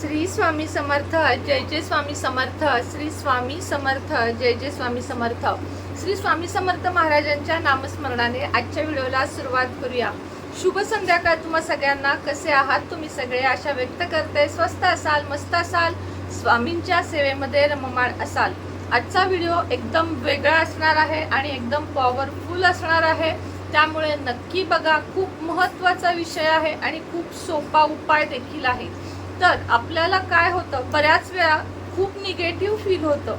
श्री स्वामी समर्थ जय जय स्वामी समर्थ श्री स्वामी समर्थ जय जय स्वामी समर्थ. श्री स्वामी समर्थ महाराजांच्या नामस्मरणाने आजच्या व्हिडिओला सुरुवात करूया. शुभ संध्याकाळ तुम्हा सगळ्यांना. कसे आहात तुम्ही सगळे? आशा व्यक्त करते. स्वस्त असाल मस्त असाल स्वामींच्या सेवेमध्ये रममाण असाल. आजचा व्हिडिओ एकदम वेगळा असणार आहे आणि एकदम पॉवरफुल असणार आहे. त्यामुळे नक्की बघा. खूप महत्त्वाचा विषय आहे आणि खूप सोपा उपाय देखील आहे. तर आपल्याला काय होतं? बऱ्याच वेळा खूप निगेटिव्ह फील होतं.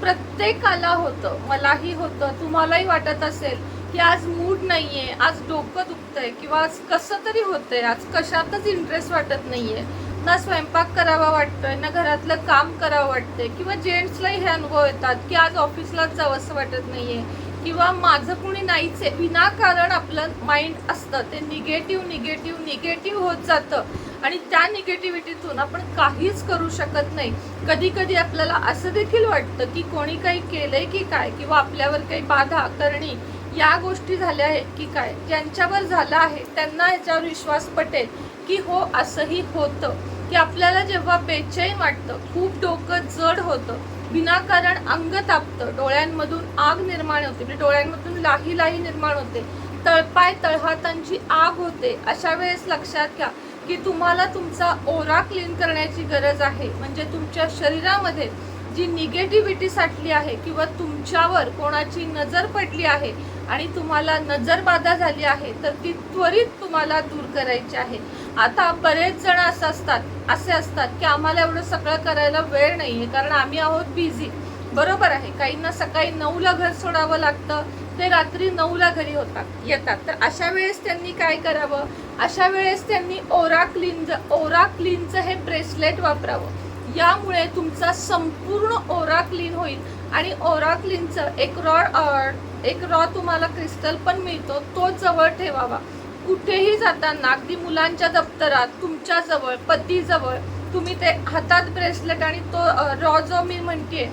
प्रत्येकाला होतं. मलाही होतं. तुम्हालाही वाटत असेल की आज मूड नाही आहे आज डोकं दुखतंय किंवा आज कसं तरी होतंय आज कशातच इंटरेस्ट वाटत नाही आहे ना स्वयंपाक करावा वाटतोय ना घरातलं काम करावं वाटतंय किंवा जेंट्सलाही हे अनुभव येतात की आज ऑफिसलाच जावंसं वाटत नाही आहे किंवा माझं कुणी नाहीच आहे. विनाकारण आपलं माइंड असतं. ते निगेटिव्ह निगेटिव्ह निगेटिव्ह होत जातं. आणि त्या निगेटिव्हिटीतून आपण काहीच करू शकत नाही. कधी कधी आपल्याला असं देखील वाटतं की कोणी काही केलंय की काय? किंवा आपल्यावर काही बाधा करणी या गोष्टी झाल्या आहेत की काय? ज्यांच्यावर झालं आहे त्यांना याच्यावर विश्वास पटेल की हो असंही होतं. की आपल्याला जेव्हा बेचैन वाटतं खूप डोकं जड होतं विनाकारण अंग तापतं डोळ्यांमधून आग निर्माण होते म्हणजे डोळ्यांमधून लाही लाही निर्माण होते तळपाय तळहातांची आग होते अशा वेळेस लक्षात घ्या. की तुम्हाला तुमचा ओरा क्लीन करण्याची गरज आहे. म्हणजे तुमच्या शरीरामध्ये जी निगेटिव्हिटी साठली आहे किंवा तुमच्यावर कोणाची नजर पडली आहे आणि तुम्हाला नजरबाधा झाली आहे तर ती त्वरित तुम्हाला दूर करायची आहे. आता बरेच जण असं असतात असे असतात की आम्हाला एवढं सगळं करायला वेळ नाही आहे कारण आम्ही आहोत बिझी बरोबर आहे काहींना सकाळी नऊला घर सोडावं लागतं ते रात्री नऊला घरी होतात येतात. तर अशा वेळेस त्यांनी काय करावं? अशा वेळेस त्यांनी ओरा क्लीनज ओरा क्लीनचं हे ब्रेसलेट वापरावं. यामुळे तुमचा संपूर्ण ओरा क्लीन होईल आणि ओरा क्लीनचं एक रॉड एक रॉ तुम्हाला क्रिस्टल पण मिळतो तो जवळ ठेवावा. कुठेही जाताना अगदी मुलांच्या दप्तरात तुमच्याजवळ पतीजवळ तुम्ही ते हातात ब्रेसलेट आणि तो रॉ जो मी म्हणते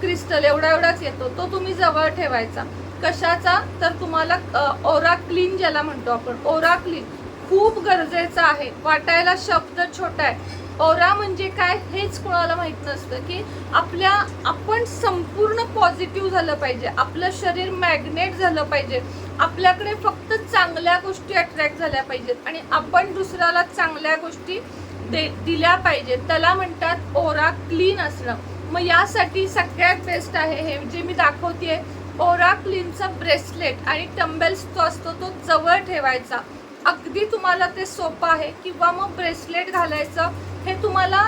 क्रिस्टल एवढा एवढाच येतो तो तुम्ही जवळ ठेवायचा. कशाचा? तर तुम्हाला ओरा क्लीन ज्याला म्हणतो आपण ओरा क्लीन खूप गरजेचं आहे. वाटायला शब्द छोटा आहे. ओरा म्हणजे काय हेच कोणाला माहीत नसतं की आपल्या आपण संपूर्ण पॉझिटिव्ह झालं पाहिजे. आपलं शरीर मॅग्नेट झालं पाहिजे. आपल्याकडे फक्त चांगल्या गोष्टी अट्रॅक्ट झाल्या पाहिजेत आणि आपण दुसऱ्याला चांगल्या गोष्टी दे दिल्या पाहिजेत. त्याला म्हणतात ओरा क्लीन असणं. मग यासाठी सगळ्यात बेस्ट आहे हे जे मी दाखवतेय ओरा क्लीनचा ब्रेसलेट आणि टंबेल्स जो असतो तो जवळ ठेवायचा. अगदी तुम्हाला ते सोपं आहे किंवा मग ब्रेसलेट घालायचं हे तुम्हाला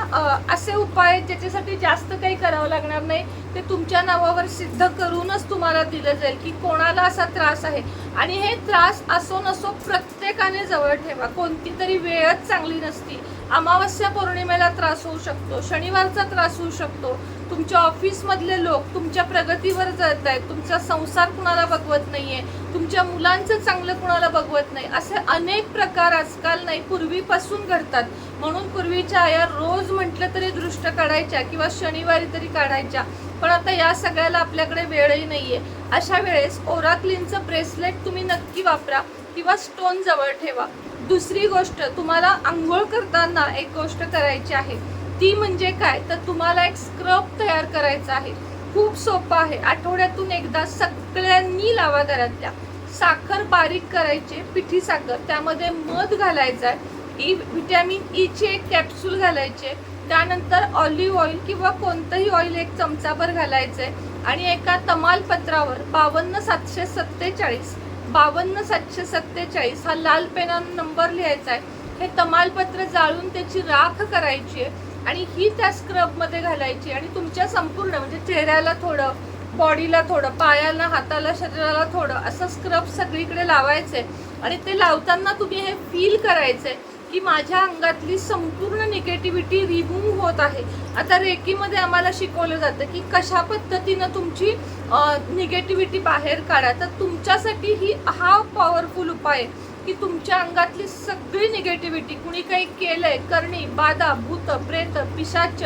असे उपाय आहेत ज्याच्यासाठी जास्त काही करावं लागणार नाही. ते तुमच्या नावावर सिद्ध करूनच तुम्हाला दिलं जाईल की कोणाला असा त्रास आहे. आणि हे त्रास असो नसो प्रत्येकाने जवळ ठेवा. कोणती तरी वेळच चांगली नसती. अमावस्या पौर्णिमेला त्रास होऊ शकतो शनिवारचा त्रास होऊ शकतो. तुमच्या ऑफिसमधले लोक तुमच्या प्रगतीवर जात आहेत तुमचा संसार कुणाला बघवत आहे तुमच्या मुलांचं चांगलं कुणाला बघवत नाही असे अनेक प्रकार आजकाल नाही पूर्वीपासून घडतात. म्हणून पूर्वीच्या आया रोज म्हटलं तरी दृष्ट काढायच्या किंवा शनिवारी तरी काढायच्या. पण आता या सगळ्याला आपल्याकडे वेळही नाही आहे अशा वेळेस ओराक्लिनचं ब्रेसलेट तुम्ही नक्की वापरा किंवा स्टोन जवळ ठेवा. दुसरी गोष्ट तुम्हाला आंघोळ करताना एक गोष्ट करायची आहे. ती म्हणजे काय? तर तुम्हाला एक स्क्रब तयार करायचा आहे. खूप सोपं आहे. आठवड्यातून एकदा सगळ्यांनी लावा घरातल्या. साखर बारीक करायचे पिठी साखर. त्यामध्ये मध घालायचा आहे. ई व्हिटॅमिन ईचे e एक कॅप्सूल घालायचे. त्यानंतर ऑलिव्ह ऑइल किंवा कोणतंही ऑइल एक चमचाभर घालायचं आहे आणि एका तमालपत्रावर बावन्न सातशे सत्तेचाळीस बावन्न सातशे सत्तेचाळीस हा लाल पेनानं नंबर लिहायचा आहे. हे तमालपत्र जाळून त्याची राख करायची आहे आणि ही त्या स्क्रबमध्ये घालायची आणि तुमच्या संपूर्ण म्हणजे चेहऱ्याला थोडं बॉडीला थोडं पायाला हाताला शरीराला थोडं असं स्क्रब सगळीकडे लावायचं आहे आणि ते लावताना तुम्ही हे फील करायचंय. की माझ्या अंगातली संपूर्ण निगेटिव्हिटी रिमूव्ह होत आहे. आता रेकीमध्ये आम्हाला शिकवलं जातं की कशा पद्धतीनं तुमची निगेटिव्हिटी बाहेर काढा. तर तुमच्यासाठी ही हा पॉवरफुल उपाय आहे की तुमच्या अंगातली सगळी निगेटिव्हिटी कुणी काही केलंय करणी बाधा भूत प्रेत पिशाच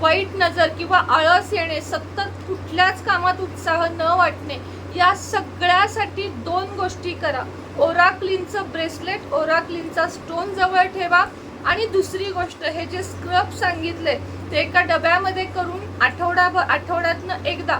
वाईट नजर किंवा आळस येणे सतत कुठल्याच कामात उत्साह न वाटणे या सगळ्यासाठी दोन गोष्टी करा. ओरा क्लीनचं ब्रेसलेट ओरा क्लीनचा स्टोन जवळ ठेवा. आणि दुसरी गोष्ट हे जे स्क्रब सांगितले ते एका डब्यामध्ये करून आठवडाभर आठवड्यातनं एकदा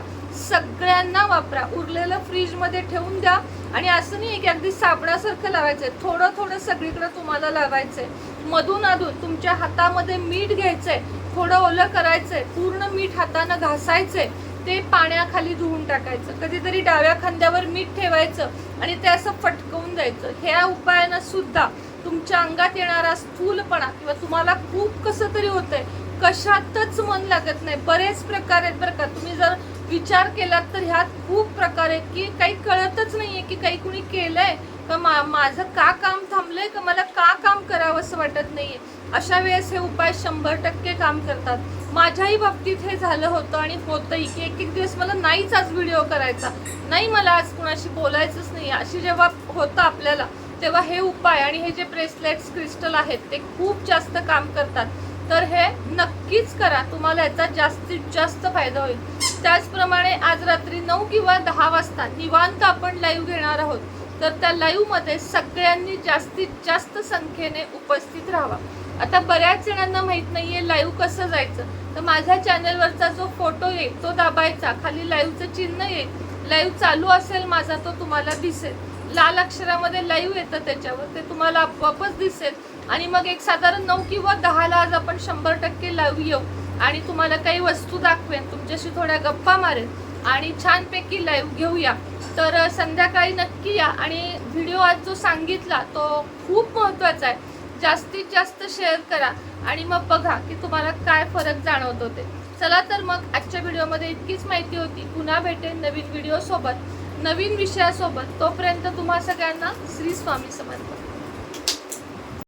सगळ्यांना वापरा. उरलेलं फ्रीजमध्ये ठेवून द्या. आणि असं नाही की अगदी साबणासारखं लावायचंय. थोडं थोडं सगळीकडे तुम्हाला लावायचंय. मधून अधून तुमच्या हातामध्ये मीठ घ्यायचंय. थोडं ओलं करायचंय. पूर्ण मीठ हातानं घासायचंय. ते पाण्याखाली धुवून टाकायचं. कधीतरी डाव्या खांद्यावर मीठ ठेवायचं आणि ते असं फटकवून द्यायचं. ह्या उपायानं सुद्धा तुमच्या अंगात येणारा स्थूलपणा किंवा तुम्हाला खूप कसं तरी होतंय कशातच मन लागत नाही. बरेच प्रकार आहेत बरं का. तुम्ही जर विचार केलात तर ह्यात खूप प्रकार आहेत की काही कळतच नाहीये की काही कुणी केलंय. का मा माझं का काम थांबलंय? का मला का काम करावं असं वाटत नाहीये? अशा वेळेस हे उपाय शंभर टक्के काम करतात. माझ्याही बाबतीत हे झालं होतं आणि होतंही की एक एक दिवस मला नाहीच आज व्हिडिओ करायचा. नाही मला आज कुणाशी बोलायचंच नाही. अशी जेव्हा होतं आपल्याला तेव्हा हे उपाय आणि हे जे ब्रेसलेट्स क्रिस्टल आहेत ते खूप जास्त काम करतात. तर हे नक्कीच करा. तुम्हाला याचा जास्तीत जास्त फायदा होईल. त्याचप्रमाणे आज रात्री नऊ किंवा दहा वाजता निवांत आपण लाईव्ह घेणार आहोत. तर त्या लाईव्हमध्ये सगळ्यांनी जास्तीत जास्त संख्येने उपस्थित राहावा. आता बऱ्याच जणांना माहीत नाही आहे लाईव्ह कसं जायचं. तर माझ्या चॅनलवरचा जो फोटो येईल तो दाबायचा. खाली लाईव्हचं चिन्ह येईल. लाईव्ह चालू असेल माझा तो तुम्हाला दिसेल. लाल अक्षरामध्ये लाईव्ह येतं त्याच्यावर. ते तुम्हाला आपोआपच दिसेल. आणि मग एक साधारण नऊ किंवा दहाला आज आपण शंभर टक्के लाईव्ह येऊ. आणि तुम्हाला काही वस्तू दाखवेन. तुमच्याशी थोड्या गप्पा मारेन. आणि छानपैकी लाईव्ह घेऊया. तर संध्याकाळी नक्की या. आणि व्हिडिओ आज जो सांगितला तो खूप महत्त्वाचा आहे. जास्तीत जास्त शेअर करा. आणि मग बघा की तुम्हाला काय फरक जाणवतो ते. चला तर मग आजच्या व्हिडिओमध्ये इतकीच माहिती होती. पुन्हा भेटेन नवीन व्हिडिओसोबत नवीन विषयासोबत. तोपर्यंत तुम्हा सगळ्यांना श्री स्वामी समर्पण.